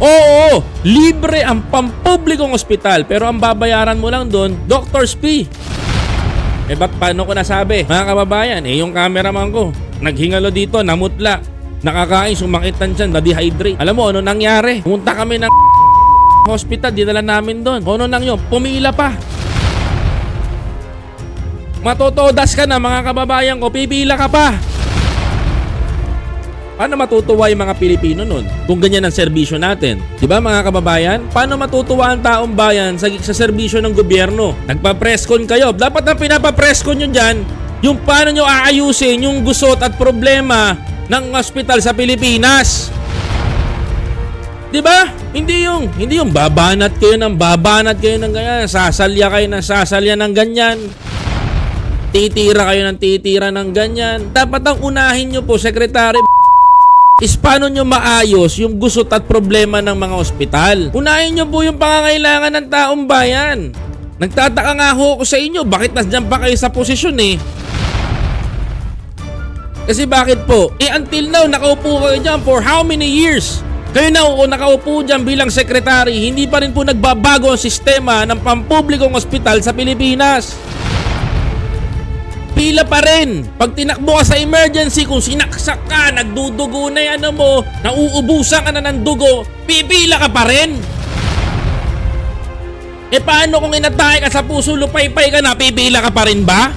Oo, libre ang pampublikong ospital pero ang babayaran mo lang doon, doctor's fee. Eh ba't paano ko nasabi? Mga kababayan, eh yung cameraman ko, naghingalo dito, namutla. Nakakain, sumakit ng tiyan, na-dehydrate. Alam mo, ano nangyari? Pumunta kami ng hospital, dinala namin doon. Ano nang yun? Pumila pa. Matotodas ka na mga kababayan ko, pipila ka pa. Paano matutuwa yung mga Pilipino nun kung ganyan ang serbisyo natin? Di ba mga kababayan? Paano matutuwa ang taong bayan sa, sa serbisyo ng gobyerno? Nagpa-presscon kayo. Dapat ang pinapa-presscon nyo dyan, yung paano nyo aayusin yung gusot at problema ng ospital sa Pilipinas. Di ba? Hindi yung hindi yung babanat kayo ng babanat kayo ng ganyan, sasalya kayo ng sasalya ng ganyan. Titira kayo ng titira ng ganyan. Dapat ang unahin nyo po, Secretary is paano nyo maayos yung gusot at problema ng mga ospital. Unahin nyo po yung pangangailangan ng taong bayan. Nagtataka nga ho ako sa inyo, bakit nasdyan pa kayo sa posisyon eh? Kasi bakit po? Eh until now, nakaupo kayo dyan for how many years? Kayo na o nakaupo dyan bilang sekretary, hindi pa rin po nagbabago ang sistema ng pampublikong ospital sa Pilipinas. Pila pa rin. Pag tinakbo ka sa emergency, kung sinaksak ka, nagdudugo na yan ano mo, nauubusan ka na ng dugo, pipila ka pa rin. E paano kung inatake ka sa puso, lupay-pay ka na, pipila ka pa rin ba?